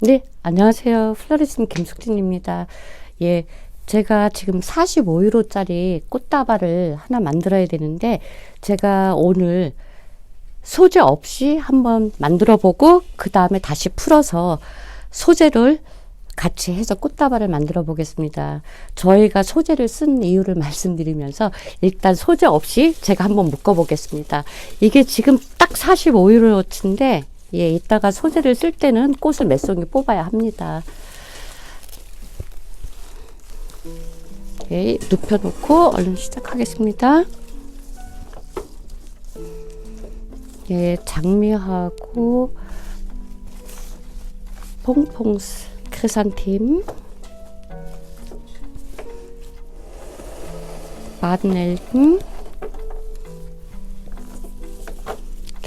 네, 안녕하세요. 플로리스트 김숙진입니다. 예, 제가 지금 45유로짜리 꽃다발을 하나 만들어야 되는데, 제가 오늘 소재 없이 한번 만들어 보고, 그 다음에 다시 풀어서 소재를 같이 해서 꽃다발을 만들어 보겠습니다. 저희가 소재를 쓴 이유를 말씀드리면서 일단 소재 없이 제가 한번 묶어 보겠습니다. 이게 지금 딱 45유로치인데 예, 이따가 소재를 쓸 때는 꽃을 몇 송이 뽑아야 합니다. 예, 눕혀놓고 얼른 시작하겠습니다. 예, 장미하고 퐁퐁스 크리산팀 마드넬금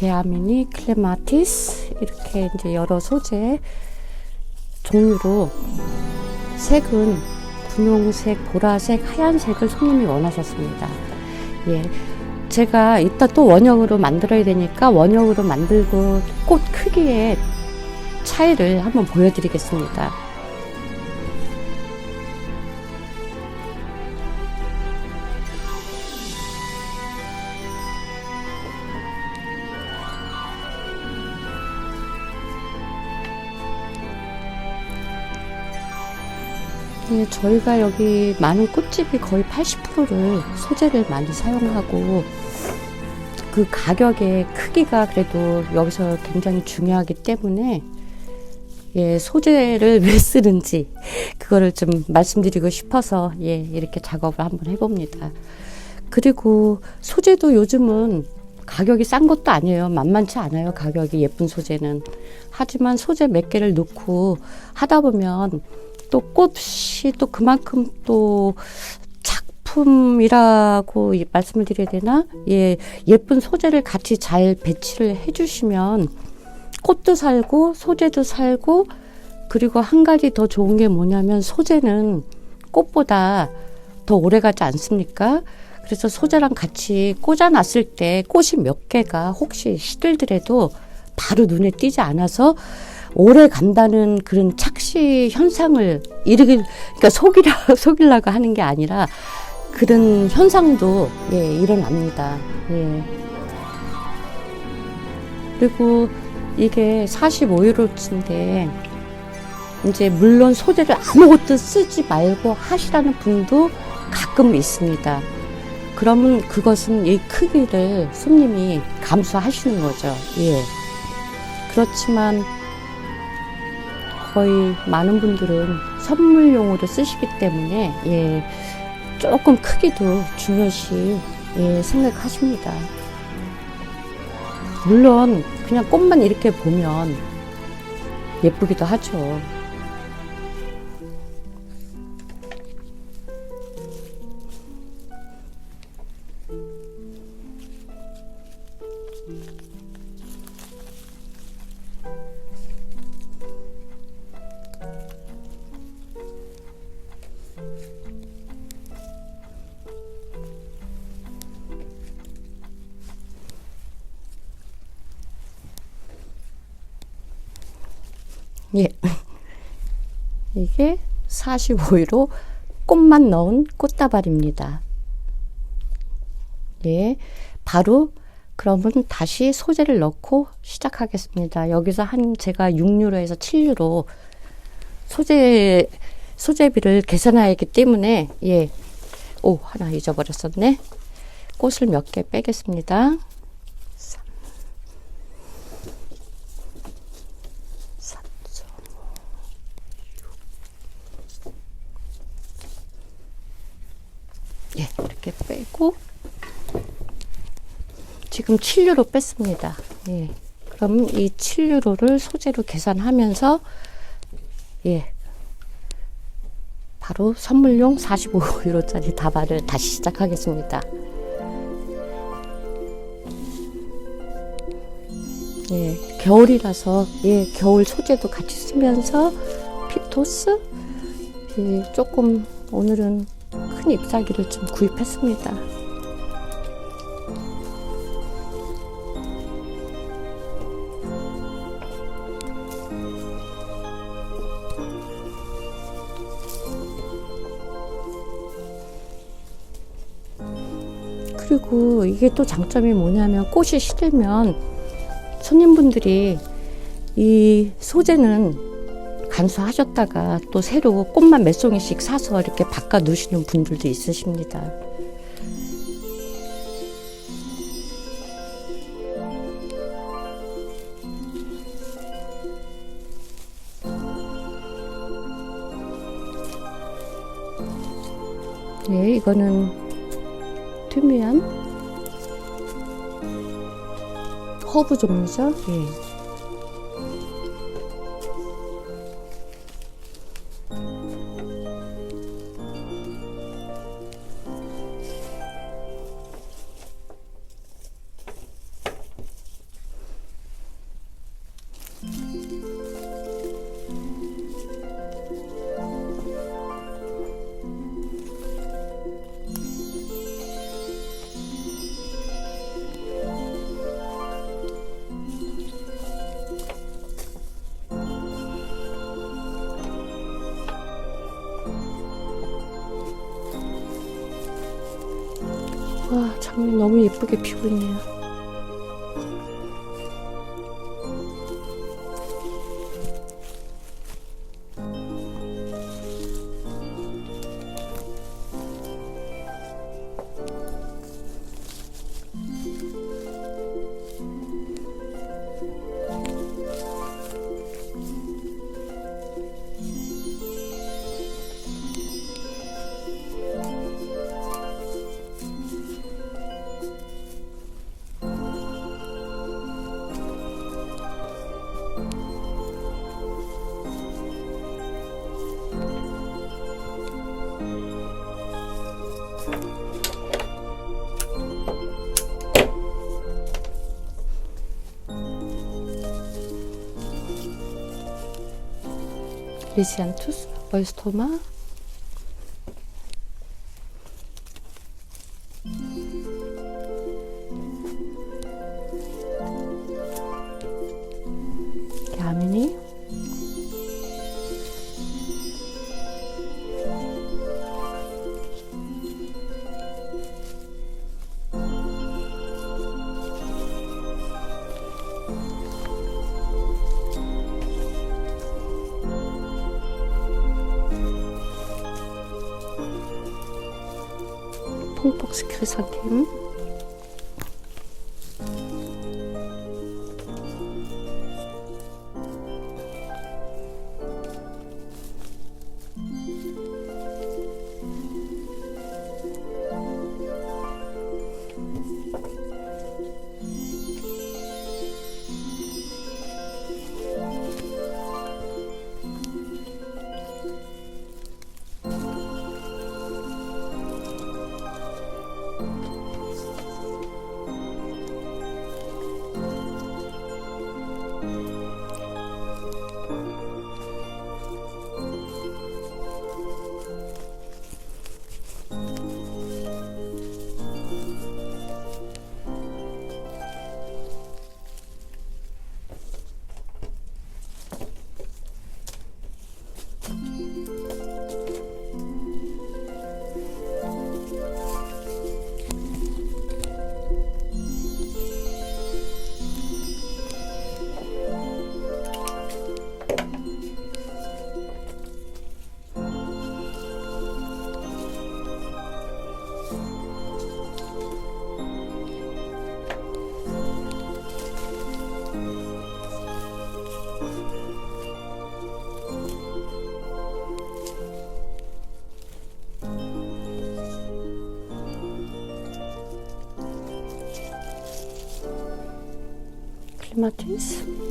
게아미니 클레마티스 이렇게 이제 여러 소재 종류로 색은 분홍색, 보라색, 하얀색을 손님이 원하셨습니다. 예. 제가 이따 또 원형으로 만들어야 되니까 원형으로 만들고 꽃 크기의 차이를 한번 보여드리겠습니다. 네, 저희가 여기 많은 꽃집이 거의 80%를 소재를 많이 사용하고 그 가격의 크기가 그래도 여기서 굉장히 중요하기 때문에 예, 소재를 왜 쓰는지 그거를 좀 말씀드리고 싶어서 예, 이렇게 작업을 한번 해봅니다. 그리고 소재도 요즘은 가격이 싼 것도 아니에요. 만만치 않아요. 가격이 예쁜 소재는. 하지만 소재 몇 개를 넣고 하다 보면 또 꽃이 또 그만큼 또 작품이라고 말씀을 드려야 되나? 예, 예쁜 소재를 같이 잘 배치를 해주시면 꽃도 살고 소재도 살고 그리고 한 가지 더 좋은 게 뭐냐면 소재는 꽃보다 더 오래 가지 않습니까? 그래서 소재랑 같이 꽂아놨을 때 꽃이 몇 개가 혹시 시들더라도 바로 눈에 띄지 않아서 오래 간다는 그런 착시 현상을 일으킬 그러니까 속이라 속이려고 하는 게 아니라 그런 현상도 예 일어납니다. 예. 그리고 이게 45유로치인데 이제 물론 소재를 아무것도 쓰지 말고 하시라는 분도 가끔 있습니다. 그러면 그것은 이 크기를 손님이 감수하시는 거죠. 예. 그렇지만 거의 많은 분들은 선물용으로 쓰시기 때문에 예, 조금 크기도 중요시 예, 생각하십니다. 물론 그냥 꽃만 이렇게 보면 예쁘기도 하죠. 예. 이게 45유로 꽃만 넣은 꽃다발입니다. 예. 바로 그러면 다시 소재를 넣고 시작하겠습니다. 여기서 한 제가 6유로에서 7유로 소재 소재비를 계산하였기 때문에 예. 오, 하나 잊어버렸었네. 꽃을 몇 개 빼겠습니다. 예, 이렇게 빼고 지금 7유로 뺐습니다. 예. 그럼 이 7유로를 소재로 계산하면서 예. 바로 선물용 45유로짜리 다발을 다시 시작하겠습니다. 예, 겨울이라서 예, 겨울 소재도 같이 쓰면서 피토스 예, 조금 오늘은 큰 잎사귀를 좀 구입했습니다. 그리고 이게 또 장점이 뭐냐면 꽃이 시들면 손님분들이 이 소재는 간수하셨다가 또 새로 꽃만 몇 송이씩 사서 이렇게 바꿔 놓으시는 분들도 있으십니다. 네, 이거는 투미안 허브 종류죠. 예. 장미 너무 예쁘게 피고 있네요. 리시안 퐁폭스 크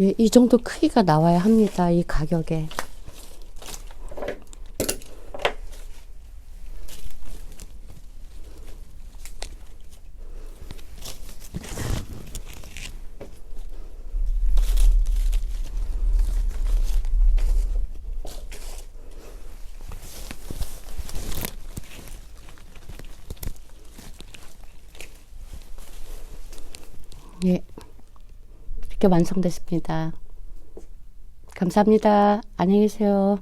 예, 이 정도 크기가 나와야 합니다. 이 가격에. 예. 이렇게 완성됐습니다. 감사합니다. 안녕히 계세요.